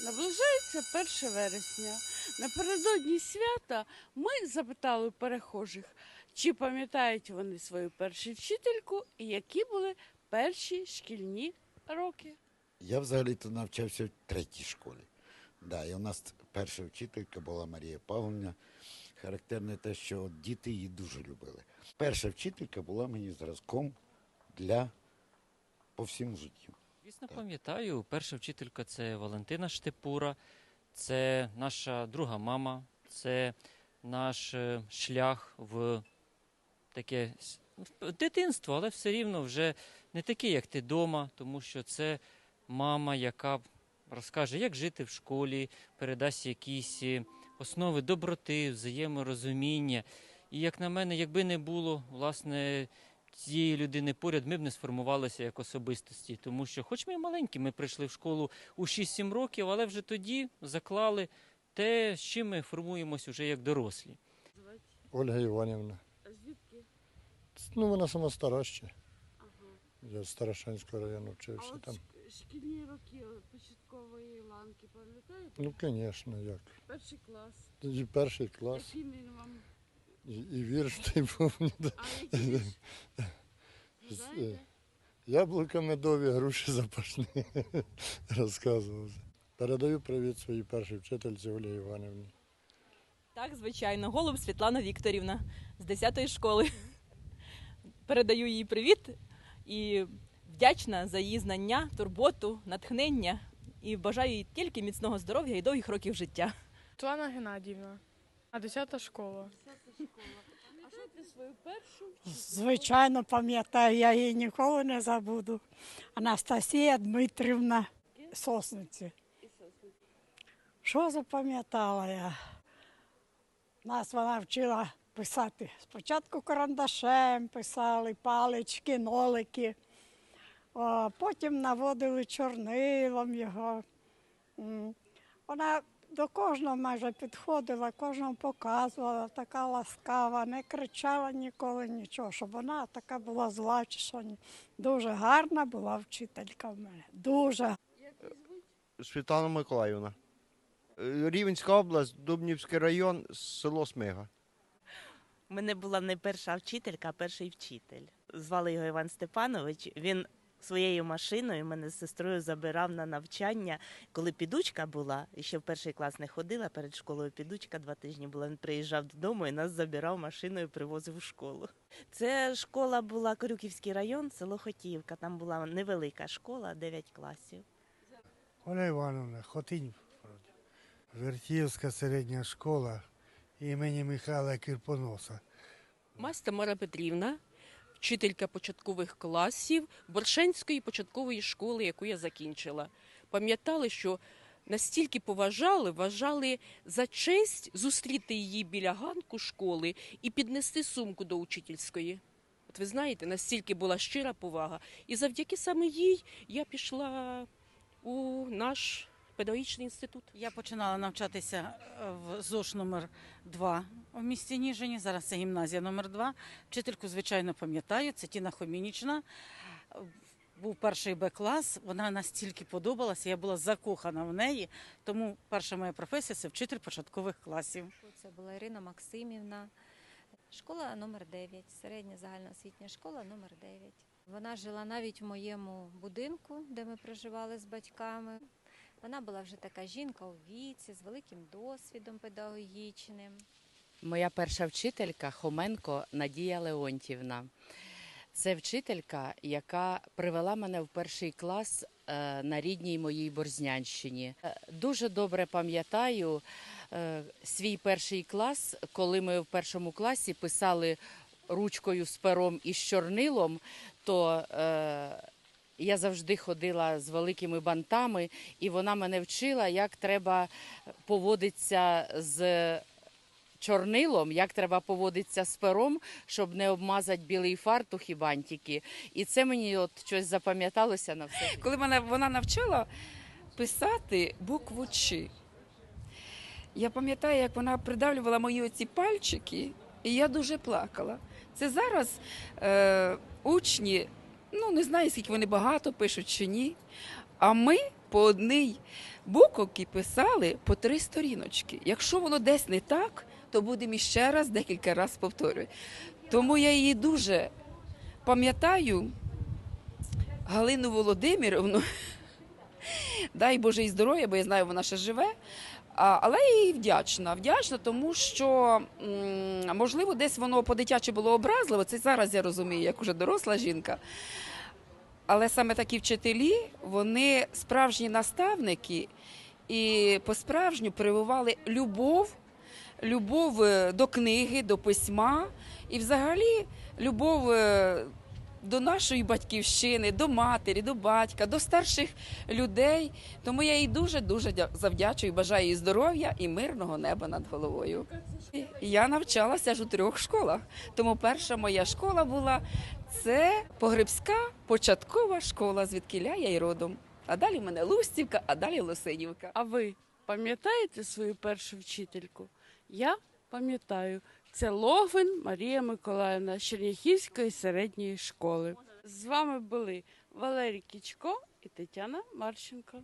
Наближається 1 вересня. Напередодні свята ми запитали перехожих, чи пам'ятають вони свою першу вчительку і які були перші шкільні роки. Я взагалі-то навчався в третій школі. Да, і у нас перша вчителька була Марія Павлівна. Характерне те, що діти її дуже любили. Перша вчителька була мені зразком для по всьому життю. Звісно, пам'ятаю. Перша вчителька це Валентина Штепура, це наша друга мама, це наш е, шлях в таке в дитинство, але все рівно вже не такий, як ти вдома, тому що це мама, яка розкаже, як жити в школі, передасть якісь е, основи доброти, взаєморозуміння. І як на мене, якби не було власне цієї людини поряд, ми б не сформувалися як особистості. Тому що, хоч ми і маленькі, ми прийшли в школу у 6-7 років, але вже тоді заклали те, з чим ми формуємось уже як дорослі. Ольга Іванівна. А звідки? Ну, вона сама стараща. Ага. Я з Старошинського району А вчився от там. шкільні роки початкової ланки, пам'ятаєте? Ну, звісно, як. Перший клас. І перший клас, Який він вам? І, і вірш той був. Яблука медові, груші запашні. Розказував. Передаю привіт своїй першій вчительці Олі Іванівні. Так, звичайно, голуб Світлана Вікторівна з 10-ї школи. Передаю їй привіт і вдячна за її знання, турботу, натхнення і бажаю їй тільки міцного здоров'я і довгих років життя. Світлана Геннадіївна, а 10 школа. А що ти свою першу? Звичайно, пам'ятаю, я її ніколи не забуду. Анастасія Дмитрівна Сосниці. Що запам'ятала я? Нас вона вчила писати. Спочатку карандашем писали, палички, нолики. Потім наводили чорнилом його. Вона до кожного майже підходила, кожному показувала, така ласкава, не кричала ніколи нічого, щоб вона така була зла чи що. ні. Дуже гарна була вчителька в мене. Дуже? Світлана Миколаївна. Рівенська область, Дубнівський район, село Смига. У мене була не перша вчителька, а перший вчитель. Звали його Іван Степанович. Він своєю машиною мене з сестрою забирав на навчання. Коли підучка була, і ще в перший клас не ходила, перед школою підучка два тижні була. Він приїжджав додому і нас забирав машиною, привозив у школу. Це школа була Корюківський район, село Хотіївка. Там була невелика школа, 9 класів. Оля Івановна, Хотинь. Вертіївська середня школа імені Михайла Кирпоноса. Мась Тамара Петрівна, вчителька початкових класів Боршенської початкової школи, яку я закінчила. Пам'ятали, що настільки поважали, вважали за честь зустріти її біля ганку школи і піднести сумку до учительської. От ви знаєте, настільки була щира повага. І завдяки саме їй я пішла у наш педагогічний інститут. Я починала навчатися е, в ЗОШ номер 2 у місті Ніжині. Зараз це гімназія номер 2 Вчительку, звичайно, пам'ятаю, це Тіна Хомінічна. Був перший Б-клас, вона настільки подобалася, я була закохана в неї. Тому перша моя професія це вчитель початкових класів. Це була Ірина Максимівна. Школа номер 9, середня загальноосвітня школа номер 9. Вона жила навіть в моєму будинку, де ми проживали з батьками. Вона була вже така жінка у віці, з великим досвідом педагогічним. Моя перша вчителька Хоменко Надія Леонтівна. Це вчителька, яка привела мене в перший клас е, на рідній моїй Борзнянщині. Е, Дуже добре пам'ятаю е, свій перший клас, коли ми в першому класі писали ручкою з пером і з чорнилом, то я завжди ходила з великими бантами, і вона мене вчила, як треба поводитися з чорнилом, як треба поводитися з пером, щоб не обмазати білий фартух і бантики. І це мені от щось запам'яталося на все. коли мене вона навчила писати букву Ч. Я пам'ятаю, як вона придавлювала мої оці пальчики, і я дуже плакала. Це зараз е, учні, ну не знаю, скільки вони багато пишуть чи ні. А ми по одній буковці писали по три сторіночки. Якщо воно десь не так, то будемо іще раз декілька разів повторювати. Тому я її дуже пам'ятаю, Галину Володимирівну. Дай Боже їй здоров'я, бо я знаю, вона ще живе. Але їй вдячна. Вдячна, тому що можливо десь воно по-дитяче було образливо. Це зараз я розумію, як уже доросла жінка. Але саме такі вчителі, вони справжні наставники і по-справжню прививали любов, любов е, до книги, до письма і взагалі любов е, до нашої батьківщини, до матері, до батька, до старших людей. Тому я їй дуже-дуже завдячую, бажаю їй здоров'я і мирного неба над головою. Я навчалася ж у трьох школах. Тому перша моя школа була це Погребська початкова школа, звідкиля я й родом. А далі в мене Лустівка, а далі Лосинівка. А ви пам'ятаєте свою першу вчительку? Я пам'ятаю. Це Логвин Марія Миколаївна Черняхівської середньої школи. З вами були Валерій Кічко і Тетяна Марченко.